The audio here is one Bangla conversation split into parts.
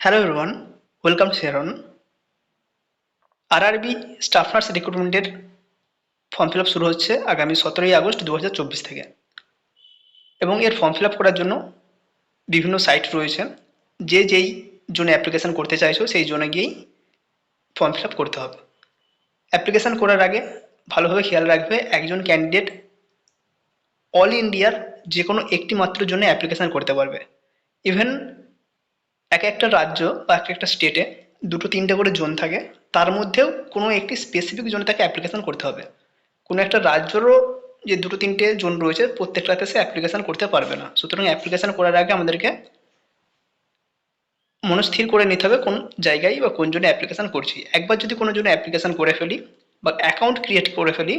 হ্যালো এভরিওয়ান ওয়েলকাম শেরন আরআরবি স্টাফ নার্স রিক্রুটমেন্টের ফর্ম ফিল আপ শুরু হচ্ছে আগামী সতেরোই আগস্ট দু হাজার চব্বিশ থেকে। এবং এর ফর্ম ফিল আপ করার জন্য বিভিন্ন সাইট রয়েছে। যে যেই জোনে অ্যাপ্লিকেশান করতে চাইছো, সেই জোনে গিয়েই ফর্ম ফিল আপ করতে হবে। অ্যাপ্লিকেশান করার আগে ভালোভাবে খেয়াল রাখবে, একজন ক্যান্ডিডেট অল ইন্ডিয়ার যে কোনো একটি মাত্র জন্য অ্যাপ্লিকেশান করতে পারবে। ইভেন এক একটা রাজ্য বা এক একটা স্টেটে দুটো, তিনটে করে জোন থাকে। তার মধ্যেও কোনো একটি স্পেসিফিক জোনে তাকে অ্যাপ্লিকেশান করতে হবে। কোনো একটা রাজ্যেরও যে দুটো, তিনটে জোন রয়েছে প্রত্যেকটাতে সে অ্যাপ্লিকেশান করতে পারবে না। সুতরাং অ্যাপ্লিকেশান করার আগে আমাদেরকে মনস্থির করে নিতে হবে কোন জায়গায় বা কোন জন্য অ্যাপ্লিকেশান করছি। একবার যদি কোনো জন্য অ্যাপ্লিকেশান করে ফেলি বা অ্যাকাউন্ট ক্রিয়েট করে ফেলি,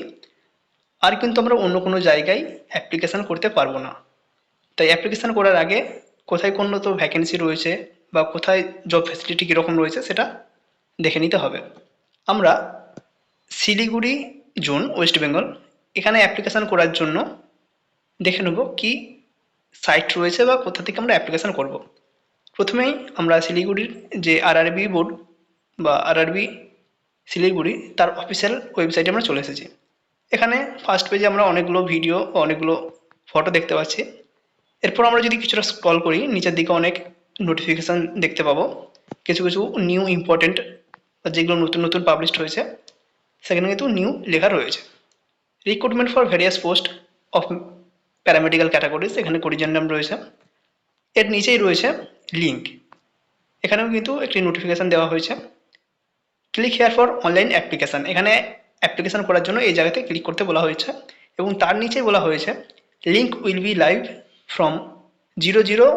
আর কিন্তু আমরা অন্য কোনো জায়গায় অ্যাপ্লিকেশান করতে পারব না। তাই অ্যাপ্লিকেশান করার আগে কোথায় কোন তো ভ্যাকেন্সি রয়েছে বা কোথায় জব ফ্যাসিলিটি কীরকম রয়েছে সেটা দেখে নিতে হবে। আমরা শিলিগুড়ি, জোন, ওয়েস্ট বেঙ্গল এখানে অ্যাপ্লিকেশান করার জন্য দেখে নেব কি সাইট রয়েছে বা কোথা থেকে আমরা অ্যাপ্লিকেশান করব। প্রথমেই আমরা শিলিগুড়ির যে আরআরবি বোর্ড বা আরআরবি শিলিগুড়ি, তার অফিসিয়াল ওয়েবসাইটে আমরা চলে এসেছি। এখানে ফার্স্ট পেজে আমরা অনেকগুলো ভিডিও অনেকগুলো ফটো দেখতে পাচ্ছি। এরপর আমরা যদি কিছুটা স্ক্রল করি, নিচের দিকে অনেক নোটিফিকেশান দেখতে পাবো। কিছু কিছু নিউ ইম্পর্টেন্ট যেগুলো নতুন নতুন পাবলিশড হয়েছে, সেখানে কিন্তু নিউ লেখা রয়েছে। Recruitment for various post of paramedical categories এখানে কোরিজেন নাম রয়েছে। এর নিচেই রয়েছে লিঙ্ক এখানেও কিন্তু একটি নোটিফিকেশান দেওয়া হয়েছে। Click here for online application এখানে অ্যাপ্লিকেশান করার জন্য এই জায়গাতে ক্লিক করতে বলা হয়েছে এবং তার নিচেই বলা হয়েছে link will be live from zero zero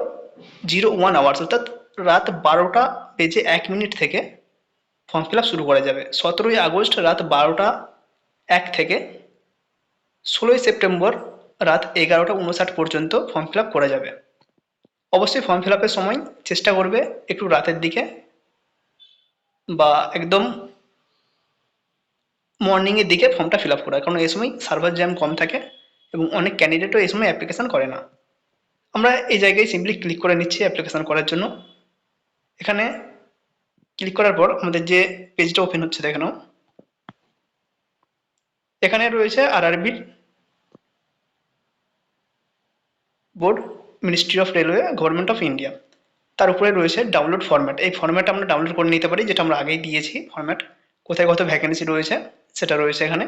zero one hours, অর্থাৎ রাত বারোটা বেজে এক মিনিট থেকে ফর্ম ফিল আপ শুরু করা যাবে। সতেরোই আগস্ট রাত বারোটা এক থেকে ষোলোই সেপ্টেম্বর রাত এগারোটা উনষাট পর্যন্ত ফর্ম ফিল আপ করা যাবে। অবশ্যই ফর্ম ফিল আপের সময় চেষ্টা করবে একটু রাতের দিকে বা একদম মর্নিংয়ের দিকে ফর্মটা ফিল আপ করা কারণ এই সময় সার্ভার জ্যাম কম থাকে এবং অনেক ক্যান্ডিডেটও এই সময় অ্যাপ্লিকেশান করে না। আমরা এই জায়গায় সিম্পলি ক্লিক করে নিচ্ছি অ্যাপ্লিকেশান করার জন্য। এখানে ক্লিক করার পর আমাদের যে পেজটা ওপেন হচ্ছে দেখানো এখানে রয়েছে আর আরআরবির board ministry of railway government of India তার উপরে রয়েছে ডাউনলোড ফর্ম্যাট এই ফরম্যাট আমরা ডাউনলোড করে নিতে পারি, যেটা আমরা আগেই দিয়েছি ফর্ম্যাট কোথায় কত ভ্যাকেন্সি রয়েছে, সেটা রয়েছে এখানে।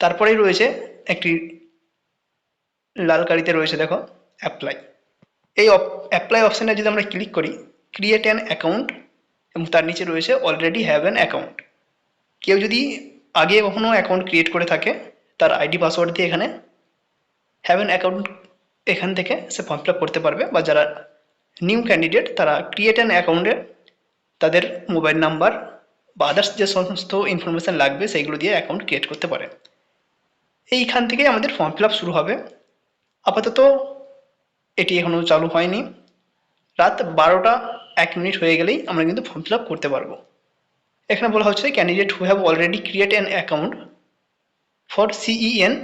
তারপরেই রয়েছে একটি লাল কালিতে রয়েছে দেখো অ্যাপ্লাই এই অ্যাপ্লাই অপশানে যদি আমরা ক্লিক করি ক্রিয়েট অ্যান অ্যাকাউন্ট এবং তার নিচে রয়েছে অলরেডি হ্যাভ অ্যান অ্যাকাউন্ট কেউ যদি আগে কখনো অ্যাকাউন্ট ক্রিয়েট করে থাকে, তার আইডি পাসওয়ার্ড দিয়ে এখানে হ্যাভ অ্যান অ্যাকাউন্ট এখান থেকে সে ফর্ম ফিল করতে পারবে, বা যারা নিউ ক্যান্ডিডেট তারা ক্রিয়েট অ্যান অ্যাকাউন্টে তাদের মোবাইল নাম্বার বা আদার্স যে সমস্ত ইনফরমেশান লাগবে, সেইগুলো দিয়ে অ্যাকাউন্ট ক্রিয়েট করতে পারে। এইখান থেকে আমাদের ফর্ম ফিল শুরু হবে। আপাতত এটি এখনও চালু হয়নি। রাত বারোটা এক মিনিট হয়ে গেলেই আমরা কিন্তু ফর্ম ফিল আপ করতে পারব। এখানে বলা হচ্ছে candidate who have already create an account for CEN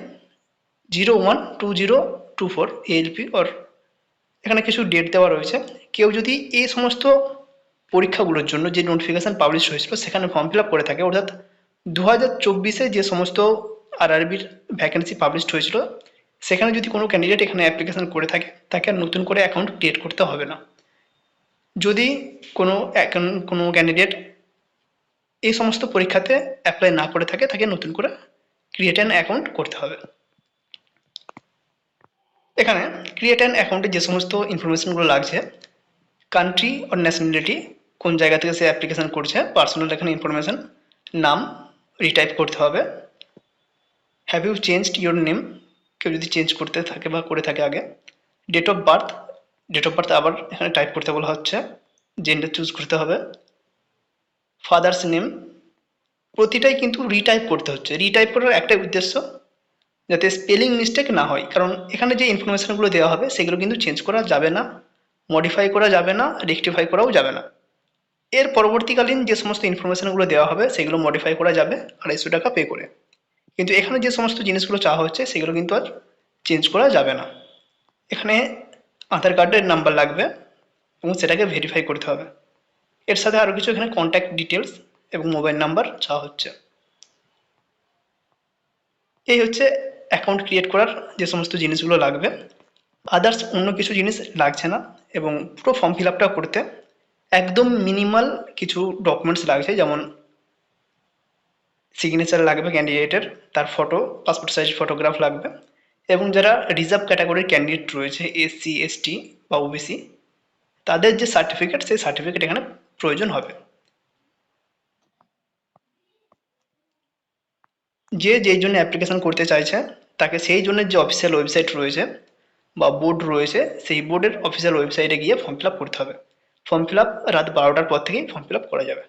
zero one two zero two four ALP or এখানে কিছু ডেট দেওয়া রয়েছে। কেউ যদি এই সমস্ত পরীক্ষাগুলোর জন্য যে নোটিফিকেশান পাবলিশ হয়েছিল সেখানে ফর্ম ফিল আপ করে থাকে, অর্থাৎ দু হাজার চব্বিশে যে সমস্ত আরআরবির ভ্যাকেন্সি পাবলিশড হয়েছিল সেখানে যদি কোনো ক্যান্ডিডেট এখানে অ্যাপ্লিকেশান করে থাকে, তাকে আর নতুন করে অ্যাকাউন্ট ক্রিয়েট করতে হবে না। যদি কোনো অ্যাকাউন্ট কোনো ক্যান্ডিডেট এই সমস্ত পরীক্ষাতে অ্যাপ্লাই না করে থাকে, তাকে নতুন করে ক্রিয়েট অ্যান অ্যাকাউন্ট করতে হবে। এখানে ক্রিয়েট অ্যান অ্যাকাউন্টে যে সমস্ত ইনফরমেশনগুলো লাগছে কান্ট্রি অর ন্যাশনালিটি কোন জায়গা থেকে সে অ্যাপ্লিকেশান করছে পার্সোনাল এখানে ইনফরমেশান নাম রিটাইপ করতে হবে। Have you changed your name কেউ যদি চেঞ্জ করতে থাকে বা করে থাকে আগে date of birth date of birth আবার এখানে টাইপ করতে বলা হচ্ছে জেন্ডার চুজ করতে হবে ফাদার্স নেম প্রতিটাই কিন্তু রিটাইপ করতে হচ্ছে। রিটাইপ করার একটাই উদ্দেশ্য যাতে স্পেলিং মিস্টেক না হয়। কারণ এখানে যে ইনফরমেশানগুলো দেওয়া হবে, সেগুলো কিন্তু চেঞ্জ করা যাবে না মডিফাই করা যাবে না রেকটিফাই করাও যাবে না। এর পরবর্তীকালীন যে সমস্ত ইনফরমেশানগুলো দেওয়া হবে, সেগুলো মডিফাই করা যাবে, আড়াইশো টাকা পে করে। কিন্তু এখানে যে সমস্ত জিনিসগুলো চাওয়া হচ্ছে সেগুলো কিন্তু আর চেঞ্জ করা যাবে না। এখানে আধার কার্ডের নাম্বার লাগবে এবং সেটাকে ভেরিফাই করতে হবে। এর সাথে আরও কিছু এখানে কন্ট্যাক্ট ডিটেলস এবং মোবাইল নাম্বার চাওয়া হচ্ছে। এই হচ্ছে অ্যাকাউন্ট ক্রিয়েট করার যে সমস্ত জিনিসগুলো লাগবে। আদার্স অন্য কিছু জিনিস লাগছে না এবং পুরো ফর্ম ফিল আপটা করতে একদম মিনিমাল কিছু ডকুমেন্টস লাগছে, যেমন সিগনেচার লাগবে ক্যান্ডিডেটের তার ফটো পাসপোর্ট সাইজ ফটোগ্রাফ লাগবে। এবং যারা রিজার্ভ ক্যাটাগরির ক্যান্ডিডেট রয়েছে এসসি এসটি বা ওবিসি তাদের যে সার্টিফিকেট সেই সার্টিফিকেট এখানে প্রয়োজন হবে। যে যেই জন্য অ্যাপ্লিকেশন করতে চাইছে, তাকে সেই জন্য যে অফিসিয়াল ওয়েবসাইট রয়েছে বা বোর্ড রয়েছে, সেই বোর্ডের অফিসিয়াল ওয়েবসাইটে গিয়ে ফর্ম ফিল করতে হবে। ফর্ম ফিল রাত বারোটার পর থেকেই ফর্ম ফিল করা যাবে।